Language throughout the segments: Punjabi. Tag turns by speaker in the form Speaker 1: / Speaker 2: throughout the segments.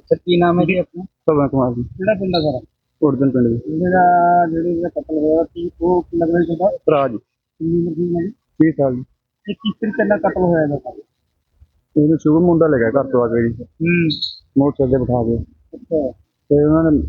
Speaker 1: ਸਰ ਕੀ ਨਾਮ ਹੈ ਜੀ ਆਪਣਾ?
Speaker 2: ਸਭਾ ਕੁਮਾਰ ਜੀ।
Speaker 1: ਕਿਹੜਾ ਪਿੰਡ ਹੈ ਸਰ?
Speaker 2: ਉਰਦਨ ਪਿੰਡ ਦੇ
Speaker 1: ਜਿਹੜਾ ਜਿਹੜੇ ਦਾ ਕਤਲ ਹੋਇਆ ਸੀ ਉਹ ਕਿੰਨਾ ਕੁ ਦਾ
Speaker 2: ਭਰਾ ਜੀ।
Speaker 1: ਕਿੰਨੀ ਉਮਰ ਦੀ? ਹੈ
Speaker 2: 30 ਸਾਲ ਦੀ
Speaker 1: ਇਹ ਕਿਸ ਤਰੀਕੇ ਨਾਲ ਕਤਲ ਹੋਇਆ ਇਹਦਾ? ਸਰ
Speaker 2: ਇਹਨੂੰ ਸ਼ੁਭ ਮੁੰਡਾ ਲੈ ਗਿਆ ਘਰ ਤੋਂ ਆ ਕੇ ਜੀ।
Speaker 1: ਹੂੰ।
Speaker 2: ਮੋਟਰਸਾਈਕਲ ਤੇ ਬਿਠਾ ਕੇ।
Speaker 1: ਅੱਛਾ।
Speaker 2: ਤੇ ਉਹਨਾਂ ਨੇ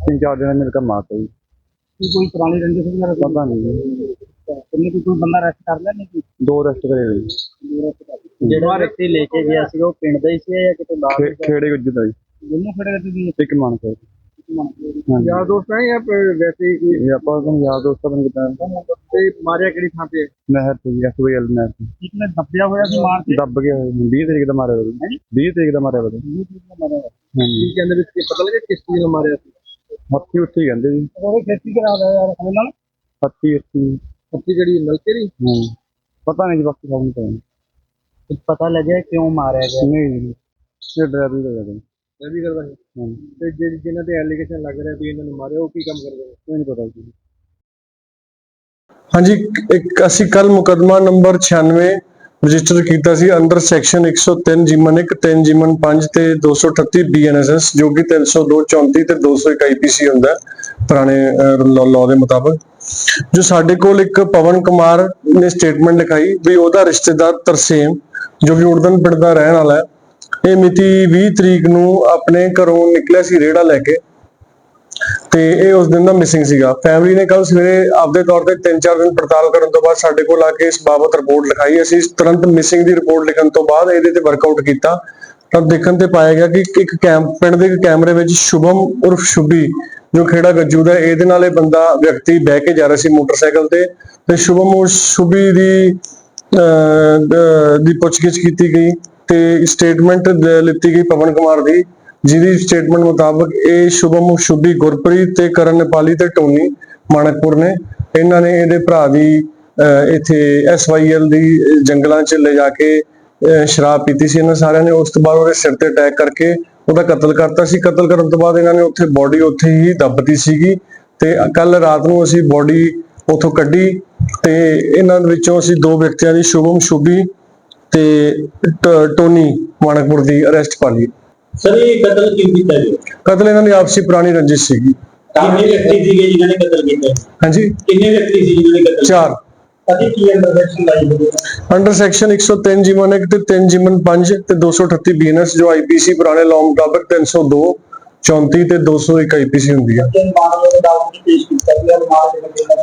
Speaker 2: ਤਿੰਨ ਚਾਰ ਦਿਨ ਮੇਰੇ ਕੰਮ ਮਾਰਤਾ ਜੀ
Speaker 1: ਕੀ ਕੋਈ ਪੁਰਾਣੀ ਰੰਜਿਸ਼ ਵਗੈਰਾ ਸੀ?
Speaker 2: ਪਤਾ ਨਹੀਂ। ਜੀ
Speaker 1: ਕਿੰਨੇ ਕੋਈ ਬੰਦਾ ਅਰੈਸਟ ਕਰ ਲਿਆ ਨਹੀਂ ਕੋਈ?
Speaker 2: ਦੋ ਰੈਸਟ ਕਰੇ ਹੋਏ। ਜੀ
Speaker 1: ਜਿਹੜਾ ਵਿਅਕਤੀ ਲੈ ਕੇ ਗਿਆ ਸੀ ਉਹ ਪਿੰਡ ਦਾ ਹੀ ਸੀ ਜਾਂ ਕਿਤੇ ਬਾਹਰ
Speaker 2: ਖੇ- ਖੇੜੇ ਗੁੱਜ ਦਾ ਜੀ
Speaker 1: ਦੋਨੋਂ ਖੜੇ ਰਹਿੰਦੇ ਸੀ
Speaker 2: ਇੱਕ ਮਨ ਕਰ ਹਾਂਜੀ
Speaker 1: ਯਾਰ ਦੋਸਤ ਹੈ ਜਾਂ ਵੈਸੇ ਹੀ
Speaker 2: ਇਹ ਆਪਾਂ ਨੂੰ ਯਾਦ ਦੋਸਤਾਂ ਬਣ ਕਿਤਾ
Speaker 1: ਤੇ ਮਾਰਿਆ ਕਿਹੜੀ ਥਾਂ ਤੇ?
Speaker 2: ਨਹਿਰ ਤੇ ਜੀ ਐਸਵਾਈਐਲ ਨਹਿਰ ਤੇ।
Speaker 1: ਇੱਕ ਨੇ ਦੱਬਿਆ ਹੋਇਆ ਸੀ ਮਾਰ ਕੇ?
Speaker 2: ਦੱਬ ਗਿਆ ਹੋਇਆ। ਜੀ। 20 ਤਰੀਕ ਦਾ ਮਾਰਿਆ ਬਦਲ 20 ਤਰੀਕ ਦਾ ਮਾਰਿਆ ਬਦਲ ਹਾਂਜੀ।
Speaker 1: ਕਹਿੰਦੇ ਵਿੱਚ ਕੀ ਪਤਾ ਲੱਗਿਆ ਕਿਸ ਚੀਜ਼ ਨਾਲ ਮਾਰਿਆ ਸੀ?
Speaker 2: ਹੱਥੀ ਉੱਥੇ ਹੀ ਕਹਿੰਦੇ ਜੀ।
Speaker 1: ਉਹਦੇ ਖੇਤੀ ਕਰਾ ਦਿਆ ਯਾਰ ਸਾਡੇ ਨਾਲ।
Speaker 2: ਹੱਥੀ ਉੱਥੇ ਹੀ।
Speaker 1: ਸੱਚੀ ਜਿਹੜੀ ਨਲਕੇ ਦੀ
Speaker 2: ਹਾਂ। ਪਤਾ ਨਹੀਂ ਜੀ ਬਾਕੀ ਸਭ ਨੂੰ ਪਤਾ ਨਹੀਂ
Speaker 1: ਪਤਾ ਲੱਗਿਆ ਕਿਉਂ ਮਾਰਿਆ ਗਿਆ?
Speaker 2: ਨਹੀਂ ਜੀ। ਇਹ ਡਰਾਈਵਰ ਦਾ ਗੱਲ
Speaker 1: ਵੀ ਕਰਦਾ ਹਾਂ।
Speaker 2: ਹਾਂ
Speaker 1: ਤੇ ਜਿਹੜੇ ਜਿਨ੍ਹਾਂ ਤੇ ਐਲੀਗੇਸ਼ਨ ਲੱਗ ਰਿਹਾ ਵੀ ਇਹਨਾਂ ਨੂੰ ਮਾਰਿਆ ਉਹ ਕੀ ਕੰਮ ਕਰਦੇ ਨੇ?
Speaker 2: ਇਹ ਨਹੀਂ ਪਤਾ ਜੀ।
Speaker 3: ਹਾਂਜੀ ਇੱਕ ਅਸੀਂ ਕੱਲ ਮੁਕਦਮਾ ਨੰਬਰ 96 ਰਜਿਸਟਰ ਕੀਤਾ ਸੀ। ਅੰਡਰ ਸੈਕਸ਼ਨ 103 ਜਿਮਨ 1 3 ਜਿਮਨ 5 ਤੇ 238 ਬੀਐਨਐਸਐਸ ਜੋ ਕਿ 302 34 ਤੇ 201 ਆਈਪੀਸੀ ਹੁੰਦਾ ਪੁਰਾਣੇ ਲਾਅ ਦੇ ਮੁਤਾਬਕ। ਜੋ ਸਾਡੇ ਕੋਲ ਇੱਕ ਪਵਨ ਕੁਮਾਰ ਨੇ ਸਟੇਟਮੈਂਟ ਲਿਖਾਈ ਵੀ ਉਹਦਾ ਰਿਸ਼ਤੇਦਾਰ ਤਰਸੇਮ ਜੋ ਕਿ ਉੜਦਨ ਪਿੰਡ ਦਾ ਰਹਿਣ ਵਾਲਾ ਹੈ ਇਹ ਮਿਤੀ 20 ਤਰੀਕ ਨੂੰ ਆਪਣੇ ਘਰੋਂ ਨਿਕਲਿਆ ਸੀ ਰੇੜਾ ਲੈ ਕੇ। ਤੇ ਇਹ ਉਸ ਦਿਨ ਦਾ ਮਿਸਿੰਗ ਸੀਗਾ। ਫੈਮਿਲੀ ਨੇ ਕੱਲ ਸਵੇਰੇ ਆਪਦੇ ਤੌਰ ਤੇ 3-4 ਦਿਨ ਪੜਤਾਲ ਕਰਨ ਤੋਂ ਬਾਅਦ ਸਾਡੇ ਕੋਲ ਆ ਕੇ ਇਸ ਬਾਬਤ ਰਿਪੋਰਟ ਲਿਖਾਈ। ਅਸੀਂ ਤੁਰੰਤ ਮਿਸਿੰਗ ਦੀ ਰਿਪੋਰਟ ਲਿਖਣ ਤੋਂ ਬਾਅਦ ਇਹਦੇ ਤੇ ਵਰਕਆਊਟ ਕੀਤਾ। ਤਾਂ ਦੇਖਣ ਤੇ ਪਾਇਆ ਗਿਆ ਕਿ ਇੱਕ ਕੈਮ ਪਿੰਡ ਦੇ ਕੈਮਰੇ ਵਿੱਚ ਸ਼ੁਭਮ ਉਰਫ ਸ਼ੁਭੀ ਜੋ ਖੇੜਾ ਗੱਜੂ ਦਾ ਇਹਦੇ ਨਾਲ ਇਹ ਬੰਦਾ ਵਿਅਕਤੀ ਬਹਿ ਕੇ ਜਾ ਰਿਹਾ ਸੀ ਮੋਟਰਸਾਈਕਲ ਤੇ। ਤੇ ਸ਼ੁਭਮ ਉਰ ਸ਼ੁਭੀ ਦੀ ਅਹ, ਦੀ ਪੁੱਛਗਿੱਛ ਕੀਤੀ ਗਈ। ਤੇ ਸਟੇਟਮੈਂਟ ਲਿੱਤੀ ਗਈ ਪਵਨ ਕੁਮਾਰ ਦੀ ਜਿਹਦੀ ਸਟੇਟਮੈਂਟ ਮੁਤਾਬਕ ਇਹ ਸ਼ੁਭਮ ਸ਼ੁਭੀ ਗੁਰਪ੍ਰੀਤ ਤੇ ਕਰਨ ਨੇਪਾਲੀ ਤੇ ਟੋਨੀ ਮਾਨਕਪੁਰ ਨੇ। ਇਹਨਾਂ ਨੇ ਇਹਦੇ ਭਰਾ ਦੀ ਅਹ, ਇੱਥੇ ਐਸਵਾਈਐਲ ਦੀ ਜੰਗਲਾਂ 'ਚ ਲੈ ਜਾ ਕੇ ਸ਼ਰਾਬ ਪੀਤੀ ਸੀ। ਇਹਨਾਂ ਸਾਰਿਆਂ ਨੇ ਉਸ ਤੋਂ ਬਾਅਦ ਉਹਦੇ ਸਿਰ ਤੇ ਅਟੈਕ ਕਰਕੇ ਉਹਦਾ ਕਤਲ ਕਰਤਾ ਸੀ। ਕਤਲ ਕਰਨ ਤੋਂ ਬਾਅਦ ਇਹਨਾਂ ਨੇ ਉੱਥੇ ਬੋਡੀ ਉੱਥੇ ਹੀ ਦੱਬਤੀ ਸੀਗੀ ਤੇ ਕੱਲ ਰਾਤ ਨੂੰ ਅਸੀਂ ਬੋਡੀ ਉੱਥੋਂ ਕੱਢੀ ਤੇ ਇਹਨਾਂ ਵਿੱਚੋਂ ਅਸੀਂ ਦੋ ਵਿਅਕਤੀਆਂ ਦੀ ਸ਼ੁਭਮ ਸ਼ੁਭੀ ਤੇ ਟੋਨੀ ਮਾਨਕਪੁਰ ਦੀ ਅਰੈਸਟ ਪਾ ਲਈ।
Speaker 4: ਸਰ ਇਹ ਕਤਲ ਕਿਉਂ ਕੀਤਾ ਜੀ?
Speaker 3: ਕਤਲ ਇਹਨਾਂ ਦੀ ਆਪਸੀ ਪੁਰਾਣੀ ਰੰਜਿਸ਼ ਸੀਗੀ।
Speaker 4: ਕਿੰਨੇ ਵਿਅਕਤੀ ਸੀਗੇ ਜਿਨ੍ਹਾਂ ਨੇ ਕਤਲ ਕੀਤਾ
Speaker 3: ਹਾਂਜੀ?
Speaker 4: ਕਿੰਨੇ ਵਿਅਕਤੀ ਸੀ ਜਿਨ੍ਹਾਂ ਨੇ ਕਤਲ
Speaker 3: ਚਾਰ।
Speaker 4: ਅਤੇ ਕੀ ਅੰਡਰਸੈਕਸ਼ਨ ਲਾਈ ਹੋਈ ਹੈ?
Speaker 3: ਅੰਡਰ ਸੈਕਸ਼ਨ 103 ਜਿਮਨ 1 ਤੇ 3 ਜਿਮਨ 5 ਤੇ 238 ਬੀਐਨਐਸ ਜੋ ਆਈਪੀਸੀ ਪੁਰਾਣੇ ਲਾਅ ਮੁਤਾਬਕ 302 34 ਤੇ 201 ਆਈਪੀਸੀ ਹੁੰਦੀ ਹੈ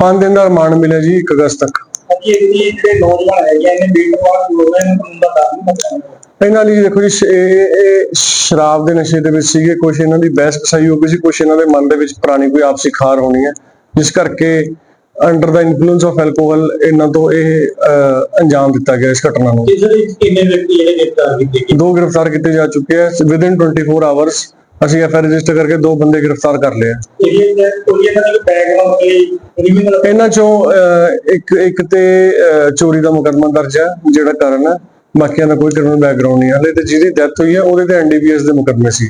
Speaker 3: 5 ਦਿਨ ਦਾ ਰਿਮਾਂਡ ਮਿਲਿਆ ਜੀ 1 ਅਗਸਤ ਤੱਕ।
Speaker 4: ਅਤੇ ਇਹਦੇ ਜਿਹੜੇ ਨੌਜਵਾਨ ਹੈਗੇ ਆ, ਇਹਨੇ ਬੀਟ ਵਾਲਾ ਜੋੜਨਾ ਇਹਨਾਂ ਨੂੰ ਦਾ ਦਾਅਵਾ ਨਹੀਂ ਕਰਨਾ
Speaker 3: ਇਹਨਾਂ ਲਈ ਦੇਖੋ ਜੀ ਇਹ ਇਹ ਸ਼ਰਾਬ ਦੇ ਨਸ਼ੇ ਦੇ ਵਿੱਚ ਸੀਗੇ ਕੁਝ ਇਹਨਾਂ ਦੀ ਬਹਿਸ ਕਸਾਈ ਹੋ ਗਈ ਸੀ ਕੁਝ ਇਹਨਾਂ ਦੇ ਮਨ ਦੇ ਵਿੱਚ ਪੁਰਾਣੀ ਕੋਈ ਆਪਸੀ ਖਾਰ ਹੋਣੀ ਹੈ। ਜਿਸ ਕਰਕੇ under the influence of alcohol ਇਹਨਾਂ ਤੋਂ ਇਹ ਅੰਜਾਮ ਦਿੱਤਾ ਗਿਆ ਇਸ ਘਟਨਾ ਨੂੰ।
Speaker 4: ਇਸ ਵਿੱਚ ਕਿੰਨੇ ਵਿਅਕਤੀ ਜਿਹੜੇ ਗ੍ਰਿਫਤਾਰ ਕੀਤੇ? ਗਏ
Speaker 3: ਦੋ ਗ੍ਰਿਫਤਾਰ ਕੀਤੇ ਜਾ ਚੁੱਕੇ ਆ ਵਿਦਿਨ 24 ਆਵਰਸ ਅਸੀਂ ਐਫ ਆਈ ਰਜਿਸਟਰ ਕਰਕੇ ਦੋ ਬੰਦੇ ਗ੍ਰਿਫਤਾਰ ਕਰ ਲਏ ਆ। ਇਹਨਾਂ ਚੋਂ ਅਹ, ਇੱਕ ਇੱਕ ਤੇ ਅਹ, ਚੋਰੀ ਦਾ ਮੁਕੱਦਮਾ ਦਰਜ ਹੈ ਜਿਹੜਾ ਕਾਰਨ ਹੈ। ਬਾਕੀਆਂ ਦਾ ਕੋਈ ਕ੍ਰਿਮੀਨਲ ਬੈਕਗ੍ਰਾਉਂਡ ਨਹੀਂ ਹੈ। ਹਲੇ ਤੇ ਜਿਹਦੀ ਡੈਥ ਹੋਈ ਹੈ ਉਹਦੇ ਤੇ ਐਨਡੀਪੀਐਸ ਦੇ ਮੁਕੱਦਮੇ ਸੀ।